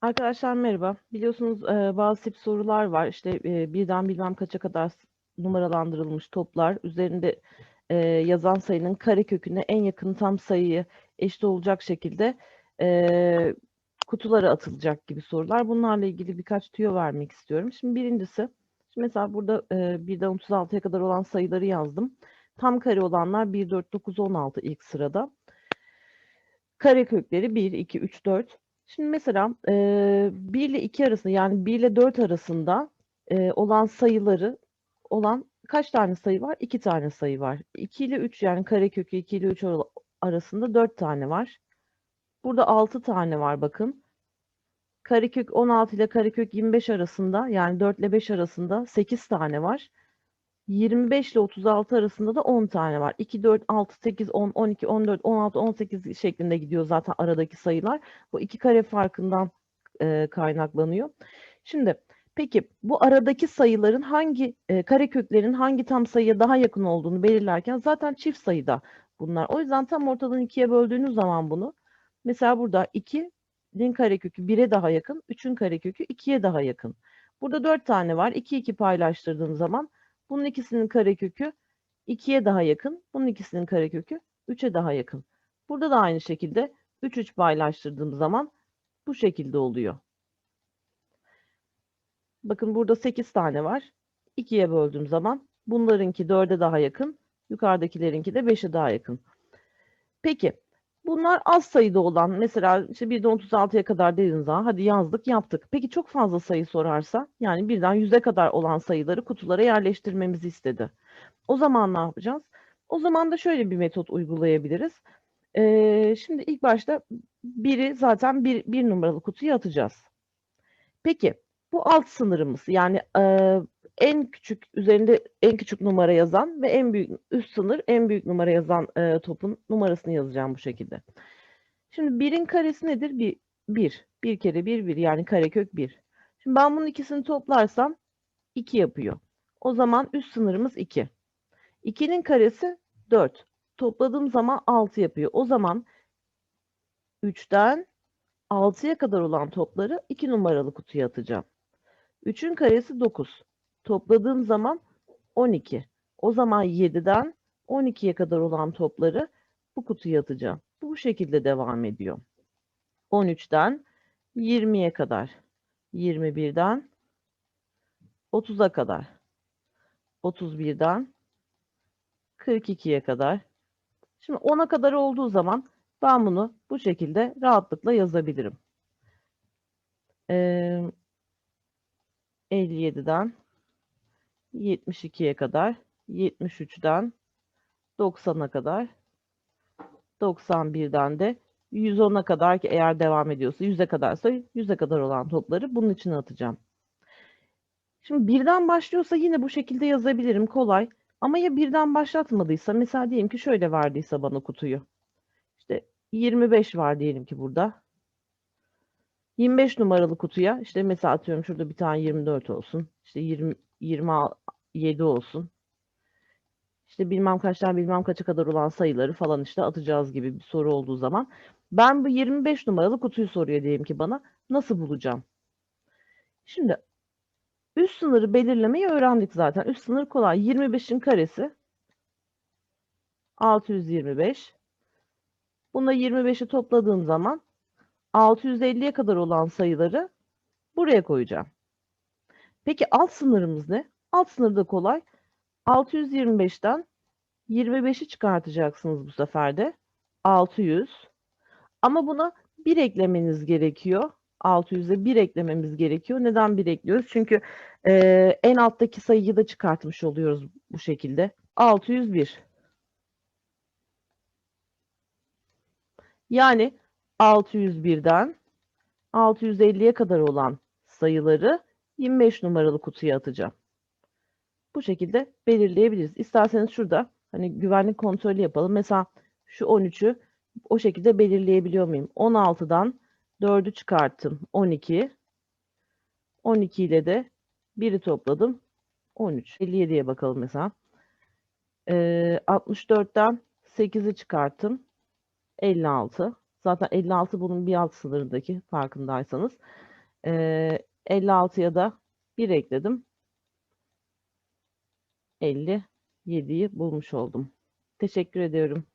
Arkadaşlar merhaba. Biliyorsunuz e, bazı tip sorular var. İşte e, birden bilmem kaça kadar numaralandırılmış toplar. Üzerinde e, yazan sayının kareköküne en yakın tam sayıyı eşit olacak şekilde e, kutulara atılacak gibi sorular. Bunlarla ilgili birkaç tüyo vermek istiyorum. Şimdi birincisi, şimdi mesela burada e, birden 36'ya kadar olan sayıları yazdım. Tam kare olanlar 1, 4, 9, 16 ilk sırada. Karekökleri 1, 2, 3, 4. Şimdi mesela e, 1 ile 2 arasında yani 1 ile 4 arasında e, olan sayıları olan kaç tane sayı var? 2 tane sayı var. 2 ile 3 yani karekökü 2 ile 3 ar- arasında 4 tane var. Burada 6 tane var bakın. Karekök 16 ile karekök 25 arasında yani 4 ile 5 arasında 8 tane var. 25 ile 36 arasında da 10 tane var. 2, 4, 6, 8, 10, 12, 14, 16, 18 şeklinde gidiyor zaten aradaki sayılar. Bu iki kare farkından e, kaynaklanıyor. Şimdi peki bu aradaki sayıların hangi e, kareköklerin hangi tam sayıya daha yakın olduğunu belirlerken zaten çift sayıda bunlar. O yüzden tam ortadan ikiye böldüğünüz zaman bunu mesela burada 2'nin karekökü 1'e daha yakın, 3'ün karekökü 2'ye daha yakın. Burada 4 tane var. 2 2 paylaştırdığım zaman bunun ikisinin karekökü 2'ye daha yakın. Bunun ikisinin karekökü 3'e daha yakın. Burada da aynı şekilde 3 3 paylaştırdığım zaman bu şekilde oluyor. Bakın burada 8 tane var. 2'ye böldüğüm zaman bunlarınki 4'e daha yakın. Yukarıdakilerinki de 5'e daha yakın. Peki bunlar az sayıda olan mesela işte 1'den 36'ya kadar dediğiniz zaman hadi yazdık yaptık. Peki çok fazla sayı sorarsa yani birden 100'e kadar olan sayıları kutulara yerleştirmemizi istedi. O zaman ne yapacağız? O zaman da şöyle bir metot uygulayabiliriz. Ee, şimdi ilk başta biri zaten bir, bir numaralı kutuya atacağız. Peki bu alt sınırımız yani e, en küçük üzerinde en küçük numara yazan ve en büyük üst sınır en büyük numara yazan e, topun numarasını yazacağım bu şekilde. Şimdi birin karesi nedir? Bir, bir. Bir kere bir, bir yani karekök bir. Şimdi ben bunun ikisini toplarsam 2 yapıyor. O zaman üst sınırımız 2. 2'nin karesi 4. Topladığım zaman 6 yapıyor. O zaman 3'ten 6'ya kadar olan topları 2 numaralı kutuya atacağım. 3'ün karesi 9. Topladığım zaman 12. O zaman 7'den 12'ye kadar olan topları bu kutuya atacağım. Bu şekilde devam ediyor. 13'ten 20'ye kadar. 21'den 30'a kadar. 31'den 42'ye kadar. Şimdi 10'a kadar olduğu zaman ben bunu bu şekilde rahatlıkla yazabilirim. Ee, 57'den 72'ye kadar, 73'den 90'a kadar, 91'den de 110'a kadar ki eğer devam ediyorsa 100'e kadarsa 100'e kadar olan topları bunun içine atacağım. Şimdi birden başlıyorsa yine bu şekilde yazabilirim kolay. Ama ya birden başlatmadıysa mesela diyelim ki şöyle verdiyse bana kutuyu. İşte 25 var diyelim ki burada. 25 numaralı kutuya işte mesela atıyorum şurada bir tane 24 olsun. İşte 20, 27 olsun. İşte bilmem kaçtan bilmem kaça kadar olan sayıları falan işte atacağız gibi bir soru olduğu zaman ben bu 25 numaralı kutuyu soruyor diyelim ki bana nasıl bulacağım? Şimdi üst sınırı belirlemeyi öğrendik zaten. Üst sınır kolay. 25'in karesi 625. Bununla 25'i topladığım zaman 650'ye kadar olan sayıları buraya koyacağım. Peki alt sınırımız ne? Alt sınır da kolay. 625'ten 25'i çıkartacaksınız bu sefer de. 600. Ama buna 1 eklemeniz gerekiyor. 600'e 1 eklememiz gerekiyor. Neden 1 ekliyoruz? Çünkü e, en alttaki sayıyı da çıkartmış oluyoruz bu şekilde. 601. Yani 601'den 650'ye kadar olan sayıları 25 numaralı kutuya atacağım. Bu şekilde belirleyebiliriz. İsterseniz şurada hani güvenlik kontrolü yapalım. Mesela şu 13'ü o şekilde belirleyebiliyor muyum? 16'dan 4'ü çıkarttım. 12. 12 ile de 1'i topladım. 13. 57'ye bakalım mesela. Ee, 64'ten 8'i çıkarttım. 56. Zaten 56 bunun bir alt sınırındaki farkındaysanız. Ee, 56'ya da 1 ekledim. 57'yi bulmuş oldum. Teşekkür ediyorum.